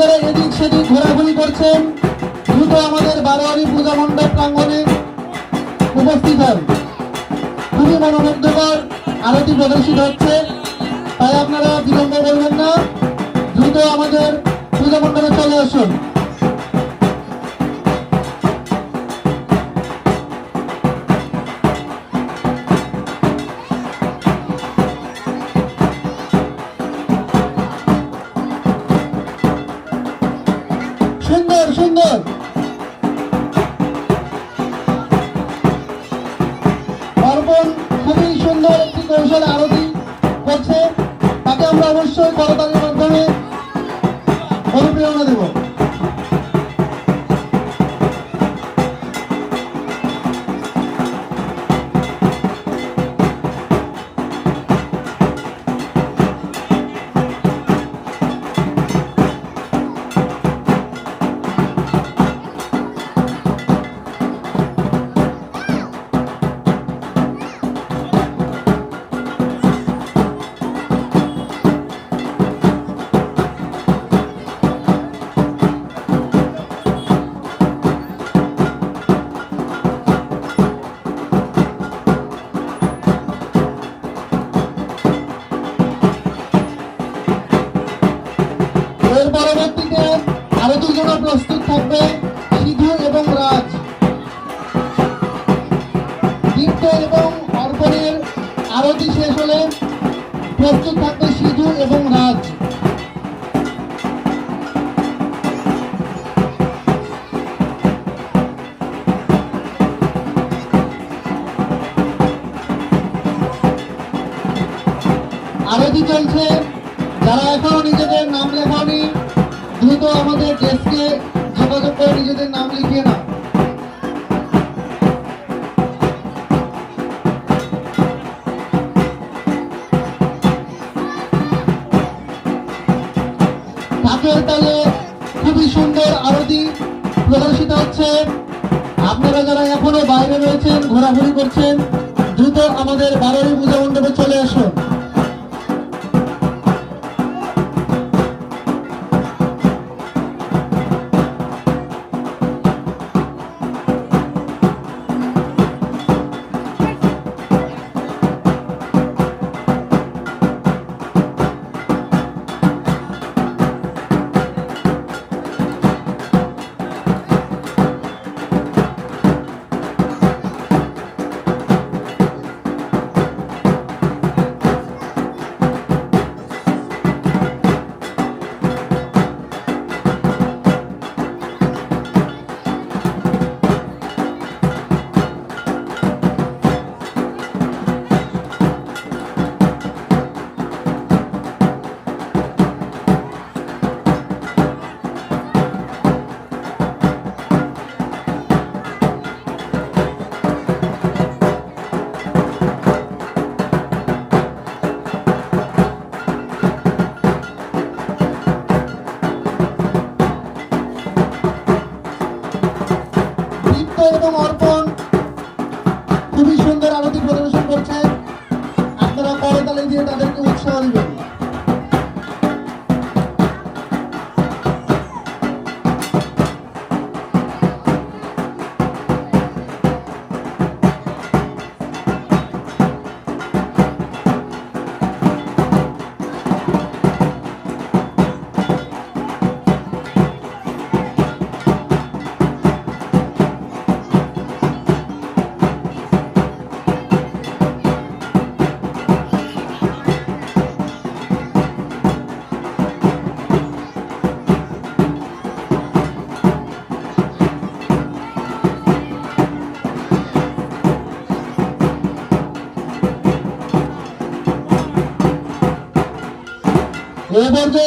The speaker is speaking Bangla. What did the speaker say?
যারা এদিক সেদিক ঘোরাঘুরি করছেন দ্রুত আমাদের বারোয়ারি পূজা মণ্ডপ প্রাঙ্গণে উপস্থিত হন খুবই মনোমুগ্ধকর আরতি প্রদর্শিত হচ্ছে। তাই আপনারা বিলম্ব করবেন না। দ্রুত আমাদের পূজা মণ্ডপে চলে আসুন। সুন্দর সুন্দর। অর্পণ খুবই সুন্দর একটি কৌশল আরতি করছে। তাকে আমরা অবশ্যই করতালির শেষ হলে প্রস্তুত থাকবে সিধু এবং রাজ। আরতি চলছে। খুবই সুন্দর আরতি প্রদর্শিত হচ্ছে। আপনারা যারা এখনও বাইরে রয়েছেন, ঘোরাঘুরি করছেন, দ্রুত আমাদের বারোই পূজা মণ্ডপে চলে আসুন। করতালি দিয়ে তাদেরকে উৎসাহ দিবেন ఊబర్తో